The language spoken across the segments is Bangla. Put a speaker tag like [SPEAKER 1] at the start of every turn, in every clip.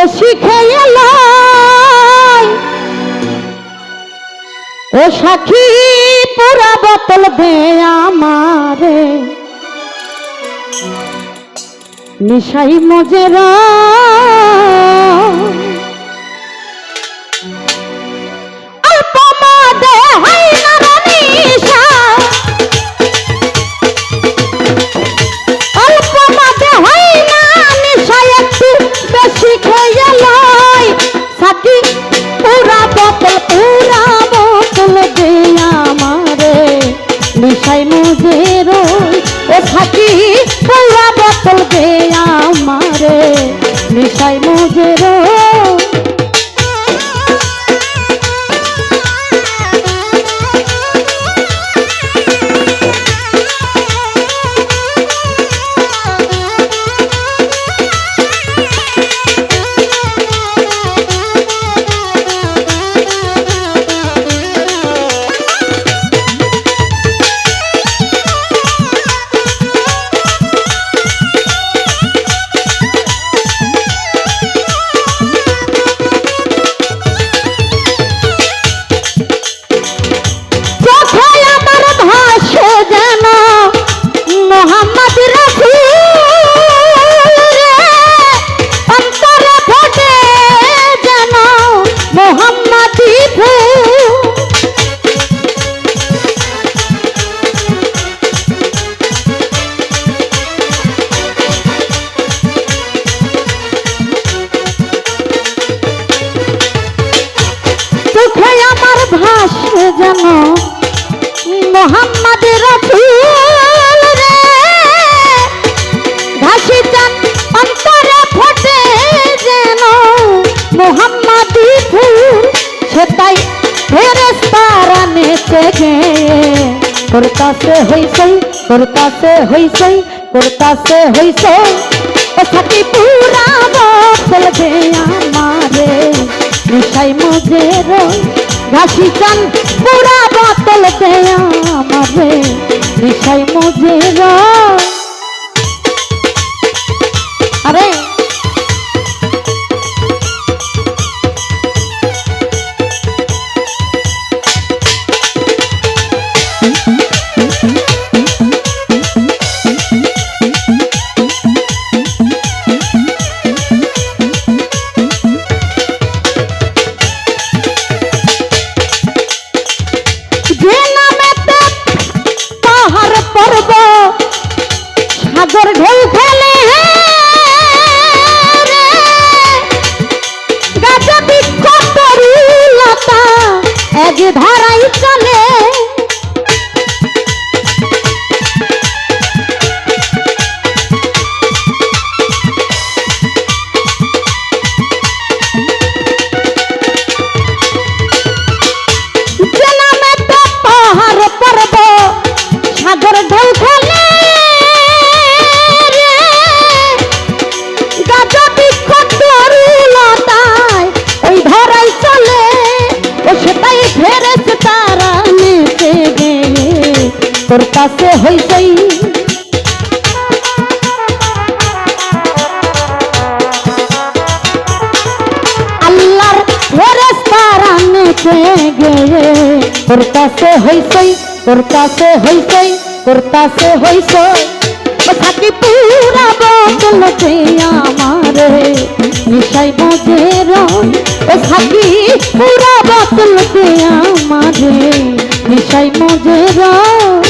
[SPEAKER 1] একটু শিখে লয়। ও সাক্ষী পুরা বোতল দে আমারে নিশাই মজের মুঝে রই ও থাকি পুরা বোতল দে আমারে? মিশাই মুঝে চান অন্তরে ফোটে যেন মোহাম্মদি ফুল, সেটাই ফেরেস্তারা নেচে গে। করতাছে হইসই করতাছে হইসই করতাছে হইসই, ও সাথী পুরা বদল দে আমারে। নিশাই মজে রই, ঘাসি চান পুরা বোতল দে আমারে। নিশাই মজে রই তোর কাছে হইসই তোর কাছে হইসই তোর কাছে হইসই ও থাকি পুরা বদল দে আমারে, নিশাই মজে রই ও থাকি পুরা বদল দে আমারে, নিশাই মজে রই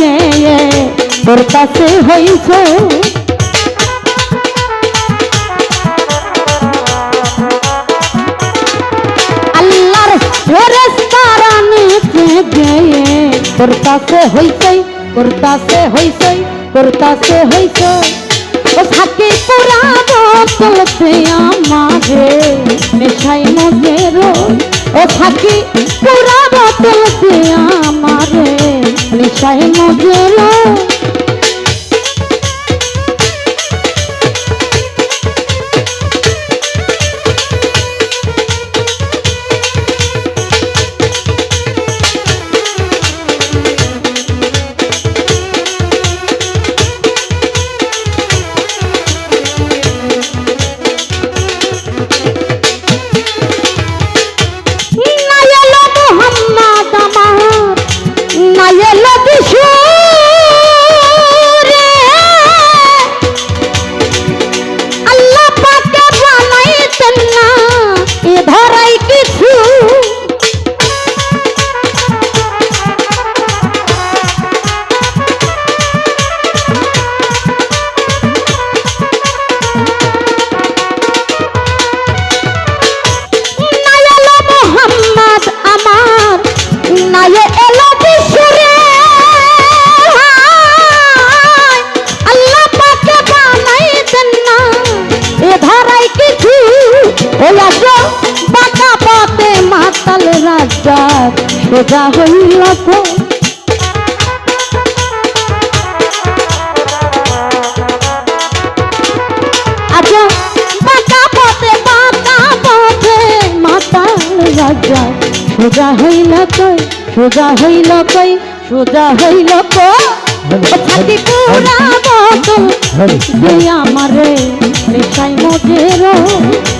[SPEAKER 1] নেচে গিয়ে তোর কাছে হয়েছে আল্লাহর ফেরেশতারা নিচে গিয়ে তোর কাছে হইছে, তোর কাছে হইছে, তোর কাছে হইছে। ও থাকে পুরা বলতে আমারে নেশাই মজের ও থাকি পুরা বলতে আমারে নেশাই মজের সোজা হইল তো। আচ্ছা বাঁকা পথে বাঁকা পথে মাতাল রাজা। সোজা হইল কই সোজা হইল কই সোজা হইল কই ছাতি পুরা দে আমারে নেশাই মজের। চোখে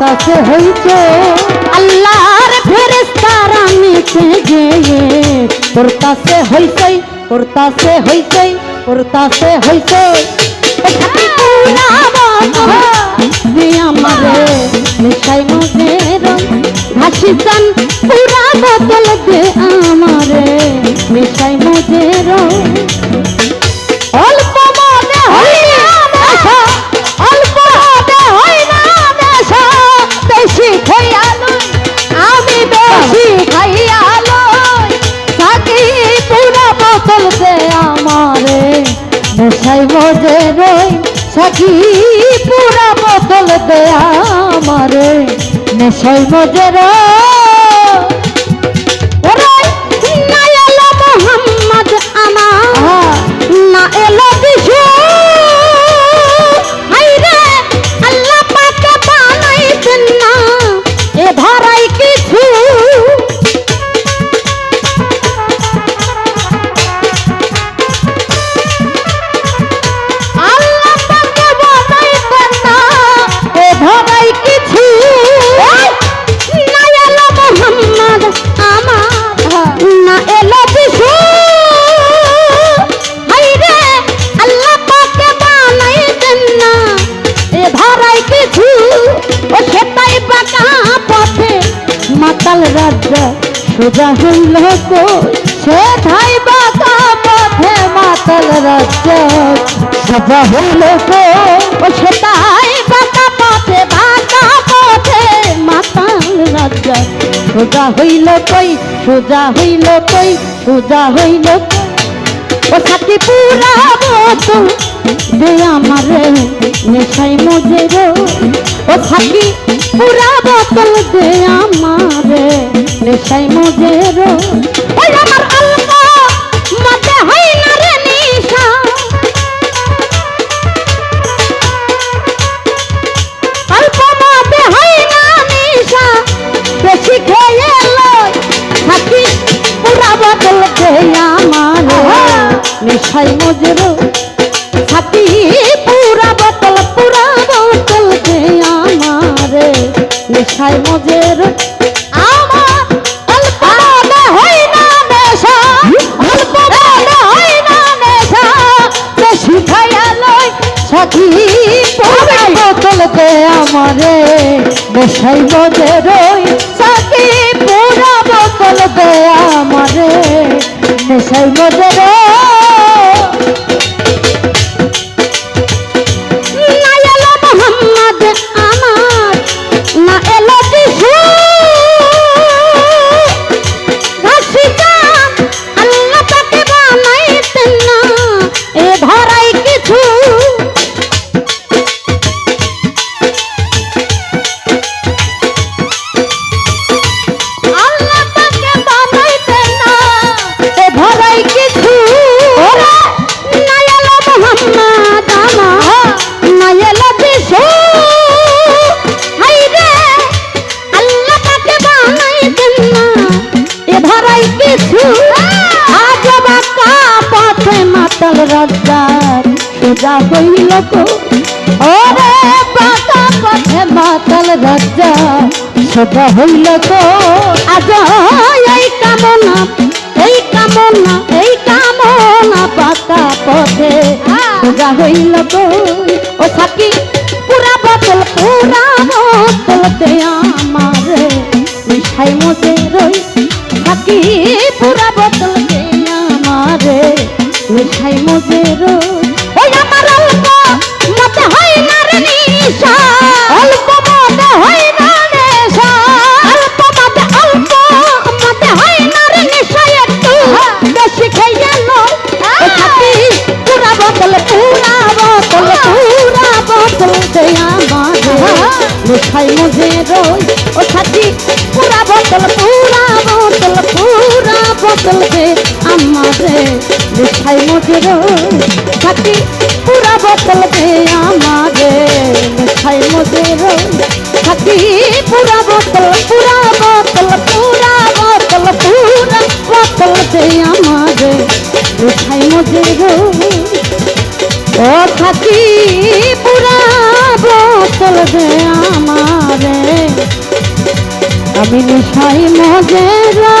[SPEAKER 1] কাছে হইছে। আল্লাহর ফেরেশতারা নিচে গিয়ে তোর কাছে হইছে তোর কাছে হইছে তোর কাছে হইছে। আমারে মিশাই মজের ঘাসি চান পুরা বদল দে আমারে মিশাই সাকি পুরা বদল দেয়া আমারে নেশাই মজে রই ওরে না এলো মোহাম্মদ আমার না এলো সোজা হইল সে ধাই বাঁকা পথে মাতাল রাজা সোজা হইল সে তাই বাঁকা পথে বাঁকা পথে মাতাল রাজা সোজা হইল কই, সোজা হইল কই, সোজা হইল ও সাথী পুরা বোতল দে আমারে নেশাই মজে রো ও সাথী পুরা বোতল দে আমারে নেশাই মজে রো। ওই আমার অল্প মতে হয় না রে নিশা। অল্প মতে হয় না নিশা। বেশি খেয়ে লয় সাথী পুরা বোতল দে আমারে নেশাই মজে নেশায় মজের আমার অল্প মনে হয় না নেশা, অল্প মনে হয় না নেশা। বেশি খাইয়া লয় সাথী পুরা বোতল দে আমারে। নেশায় মজের মজের রাজার সোজা হইল ওরে বাঁকা পথে মাতাল রাজা সোজা হইল কো আজ এই কামনা এই কামনা এই কামনা বাঁকা পথে সোজা হইল কো ও সাকি, পুরা বোতল পুরা বোতল দে আমারে। মিঠাই মজে রই থাকি পুরা আমারে মিঠাই মজে মজে রই সাথী পুরা বোতল পুরা বোতল পুরা বোতল পুরা বোতল দে আমারে। মিঠাই মজে রই ও থাকি পুরা বোতল দে আমারে। আমি নেশাই মজেরা